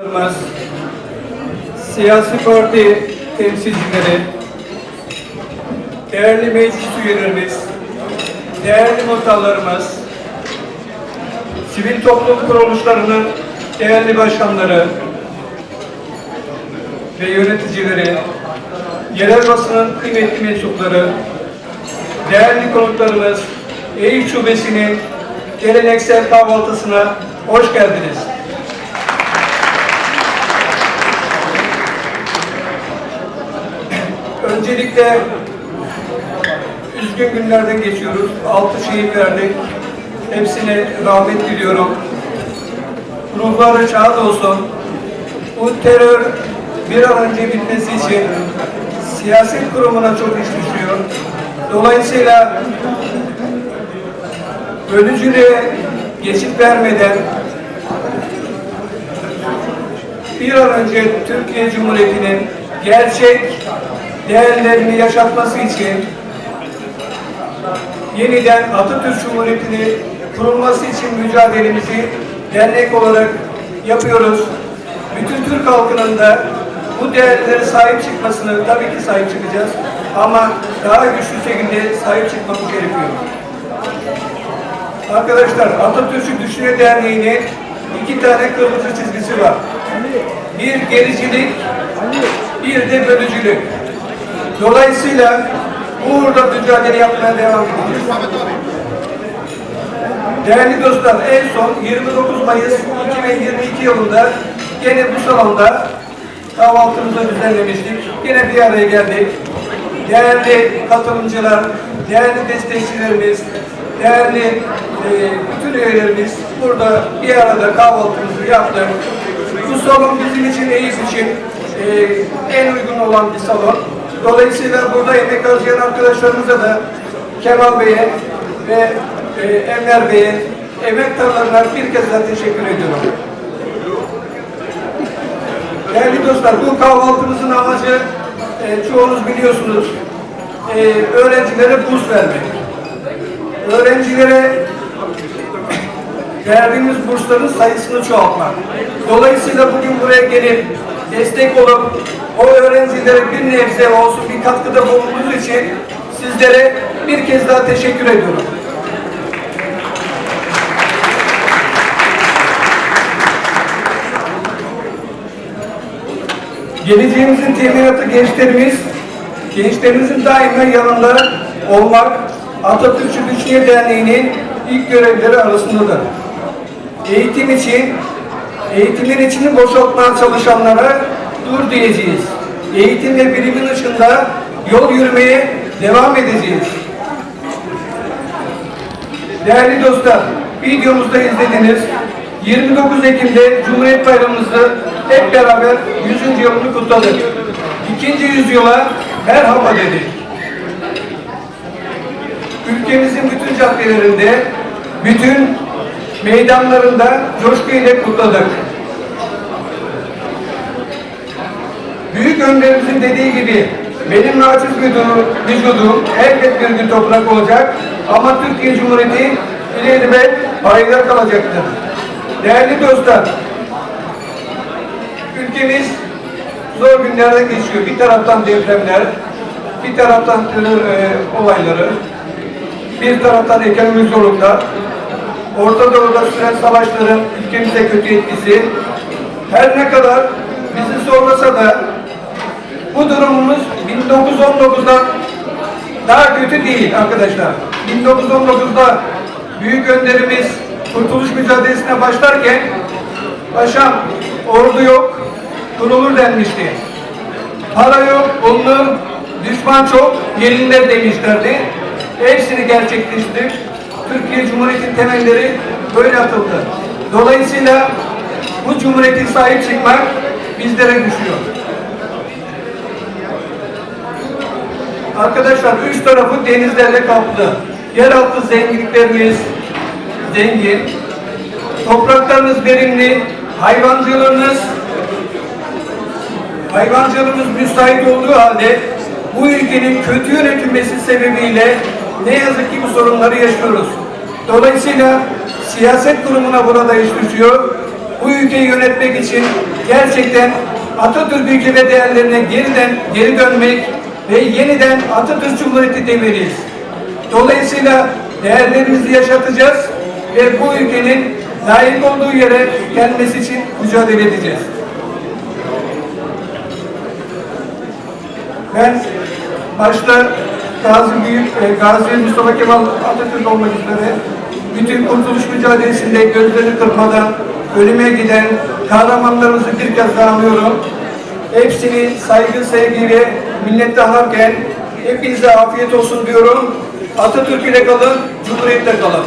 Başkanlarımız, siyasi parti temsilcileri, değerli meclis üyelerimiz, değerli muhtarlarımız, sivil toplum kuruluşlarının değerli başkanları ve yöneticileri, yerel basının kıymetli mensupları, değerli konuklarımız, Eyüp Şubesi'nin geleneksel kahvaltısına hoş geldiniz. Öncelikle üzgün günlerden geçiyoruz. Altı şehit verdik. Hepsine rahmet diliyorum. Ruhları şad olsun. Bu terör bir an önce bitmesi için siyaset kurumuna çok iş düşüyor. Dolayısıyla bölücülüğe geçit vermeden bir an önce Türkiye Cumhuriyeti'nin gerçek değerlerini yaşatması için yeniden Atatürk Cumhuriyeti'ni kurulması için mücadelemizi dernek olarak yapıyoruz. Bütün Türk halkının da bu değerlere sahip çıkmasını tabii ki sahip çıkacağız. Ama daha güçlü şekilde sahip çıkmamız gerekiyor. Arkadaşlar Atatürk'ü Düşünce Derneği'nin iki tane kırmızı çizgisi var. Bir gericilik, bir de bölücülük. Dolayısıyla burada mücadele yapmaya devam edeceğiz. Değerli dostlar, en son 29 Mayıs 2022 yılında gene bu salonda kahvaltımızı düzenlemiştik. Yine bir araya geldik. Değerli katılımcılar, değerli destekçilerimiz, değerli e, bütün üyelerimiz burada bir arada kahvaltımızı yaptık. Bu salon bizim için, Eyüp için e, en uygun olan bir salon. Dolayısıyla burada emek harcayan arkadaşlarımıza da Kemal Bey'e ve e, Enver Bey'e emektarlarına bir kez daha teşekkür ediyorum. Değerli dostlar, bu kahvaltımızın amacı e, çoğunuz biliyorsunuz e, öğrencilere burs vermek. Öğrencilere verdiğimiz bursların sayısını çoğaltmak. Dolayısıyla bugün buraya gelip destek olup o öğrencilere bir nebze olsun bir katkıda bulunduğunuz için sizlere bir kez daha teşekkür ediyorum. Geleceğimizin teminatı gençlerimiz, gençlerimizin daima yanında olmak Atatürkçü Düşünce Derneği'nin ilk görevleri arasındadır. Eğitim için, eğitimin içini boşaltmaya çalışanlara dur diyeceğiz. Eğitim ve bilimin ışığında yol yürümeye devam edeceğiz. Değerli dostlar, videomuzda izlediniz. 29 Ekim'de Cumhuriyet Bayramımızı hep beraber 100. yılını kutladık. İkinci yüzyıla merhaba dedik. Ülkemizin bütün caddelerinde, bütün meydanlarında coşkuyla kutladık. Büyük önderimizin dediği gibi benim naçiz vücudum, elbet bir gün toprak olacak ama Türkiye Cumhuriyeti ileride payidar kalacaktır. Değerli dostlar, ülkemiz zor günlerden geçiyor. Bir taraftan depremler, bir taraftan terör e, olayları, bir taraftan ekonomik zorluklar, Orta Doğu'da süren savaşların ülkemize kötü etkisi, her ne kadar bizi zorlasa da bu durumumuz 1919'dan daha kötü değil arkadaşlar. 1919'da büyük önderimiz kurtuluş mücadelesine başlarken paşam ordu yok, kurulur denmişti. Para yok, bunlar düşman çok, yerinde demişlerdi. Hepsini gerçekleştirdik. Türkiye Cumhuriyeti'nin temelleri böyle atıldı. Dolayısıyla bu cumhuriyetin sahip çıkmak bizlere düşüyor. Arkadaşlar üç tarafı denizlerle kaplı. Yeraltı zenginliklerimiz zengin. Topraklarınız verimli. Hayvancılığınız hayvancılığımız müsait olduğu halde bu ülkenin kötü yönetilmesi sebebiyle ne yazık ki bu sorunları yaşıyoruz. Dolayısıyla siyaset kurumuna burada iş düşüyor. bu ülkeyi yönetmek için gerçekten Atatürk ilke ve değerlerine geriden geri dönmek ve yeniden Atatürk Cumhuriyeti demeliyiz. Dolayısıyla değerlerimizi yaşatacağız ve bu ülkenin layık olduğu yere gelmesi için mücadele edeceğiz. Ben başta Gazi Büyük, e, Gazi Mustafa Kemal Atatürk olmak üzere bütün kurtuluş mücadelesinde gözlerini kırpmadan ölüme giden kahramanlarımızı bir kez daha anıyorum. Hepsini saygı, sevgiyle minnettarlarken hepinize afiyet olsun diyorum. Atatürk ile kalın, Cumhuriyet'te kalın.